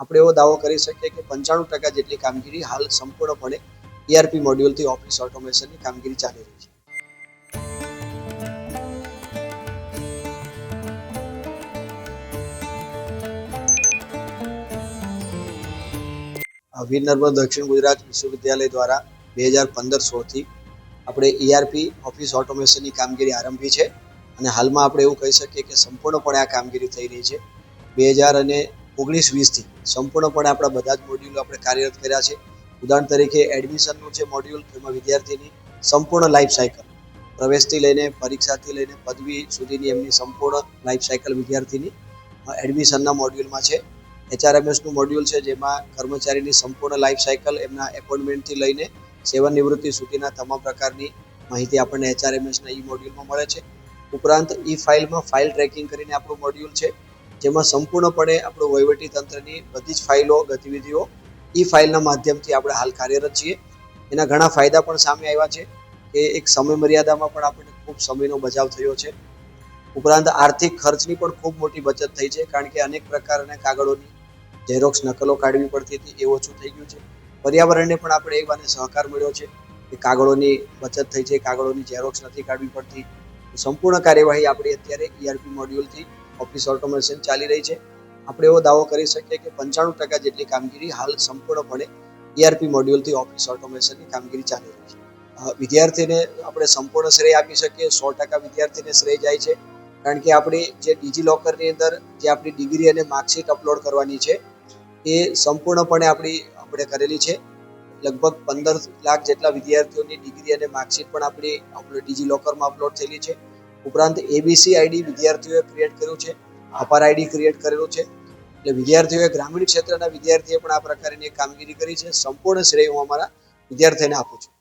આપણે એવો દાવો કરી શકીએ કે પંચાણું ટકા જેટલી કામગીરી હાલ સંપૂર્ણપણે ઈઆરપી મોડ્યુલથી ઓફિસ ઓટોમેશનની કામગીરી ચાલી રહી છે. વીર દક્ષિણ ગુજરાત વિશ્વવિદ્યાલય દ્વારા બે હજાર પંદર સોળથી આપણે ઈઆરપી ઓફિસ ઓટોમેશનની કામગીરી આરંભી છે. અને હાલમાં આપણે એવું કહી શકીએ કે સંપૂર્ણપણે આ કામગીરી થઈ રહી છે. બે હજાર અને ઓગણીસ વીસથી. સંપૂર્ણપણે આપણા બધા જ મોડ્યુલો આપણે કાર્યરત કર્યા છે. ઉદાહરણ તરીકે એડમિશનનું જે મોડ્યુલ એમાં વિદ્યાર્થીની સંપૂર્ણ લાઈફ સાયકલ પ્રવેશથી લઈને પરીક્ષાથી લઈને પદવી સુધીની એમની સંપૂર્ણ લાઈફ સાયકલ વિદ્યાર્થીની એડમિશનના મોડ્યુલમાં છે. એચઆરએમએસનું મોડ્યુલ છે, જેમાં કર્મચારીની સંપૂર્ણ લાઈફ સાયકલ એમના એપોઇન્ટમેન્ટથી લઈને સેવા નિવૃત્તિ સુધીના તમામ પ્રકારની માહિતી આપણને એચઆરએમએસના ઈ મોડ્યુલમાં મળે છે. ઉપરાંત ઈ ફાઇલમાં ફાઇલ ટ્રેકિંગ કરીને આપણું મોડ્યુલ છે. જેમાં સંપૂર્ણપણે આપણું વહીવટી તંત્રની બધી જ ફાઇલો, ગતિવિધિઓ ઈ ફાઇલના માધ્યમથી આપણે હાલ કાર્યરત છીએ. એના ઘણા ફાયદા પણ સામે આવ્યા છે કે એક સમય મર્યાદામાં પણ આપણને ખૂબ સમયનો બચાવ થયો છે. ઉપરાંત આર્થિક ખર્ચની પણ ખૂબ મોટી બચત થઈ છે કારણ કે અનેક પ્રકારના કાગળોની ઝેરોક્ષ નકલો કાઢવી પડતી હતી, એ ઓછું થઈ ગયું છે. પર્યાવરણને પણ આપણે એ વાને સહકાર મળ્યો છે કે કાગળોની બચત થઈ છે, કાગળોની ઝેરોક્ષ નથી કાઢવી પડતી. સંપૂર્ણ કાર્યવાહી આપણી અત્યારે ઈઆરપી મોડ્યુલથી ઓફિસ ઓટોમેશન ચાલી રહી છે. આપણે એવો દાવો કરી શકીએ કે પંચાણું ટકા જેટલી કામગીરી હાલ સંપૂર્ણપણે ઈઆરપી મોડ્યુલથી ઓફિસ ઓટોમેશનની કામગીરી ચાલી રહી છે. વિદ્યાર્થીને આપણે સંપૂર્ણ શ્રેય આપી શકીએ, સો ટકા વિદ્યાર્થીને શ્રેય જાય છે. કારણ કે આપણી જે ડિજિલોકરની અંદર જે આપણી ડિગ્રી અને માર્કશીટ અપલોડ કરવાની છે, એ સંપૂર્ણપણે આપણી આપણે કરેલી છે. લગભગ પંદર લાખ જેટલા વિદ્યાર્થીઓની ડિગ્રી અને માર્કશીટ પણ આપણી, આપણે ડિજિલોકરમાં અપલોડ થયેલી છે. ઉપરાંત એબીસી આઈડી વિદ્યાર્થીઓએ ક્રિએટ કર્યું છે આપાર આઈડી ક્રિએટ કરેલું છે. એટલે વિદ્યાર્થીઓએ ગ્રામીણ ક્ષેત્રના વિદ્યાર્થીએ પણ આ પ્રકારની કામગીરી કરી છે. સંપૂર્ણ શ્રેય હું અમારા વિદ્યાર્થીઓને આપું છું.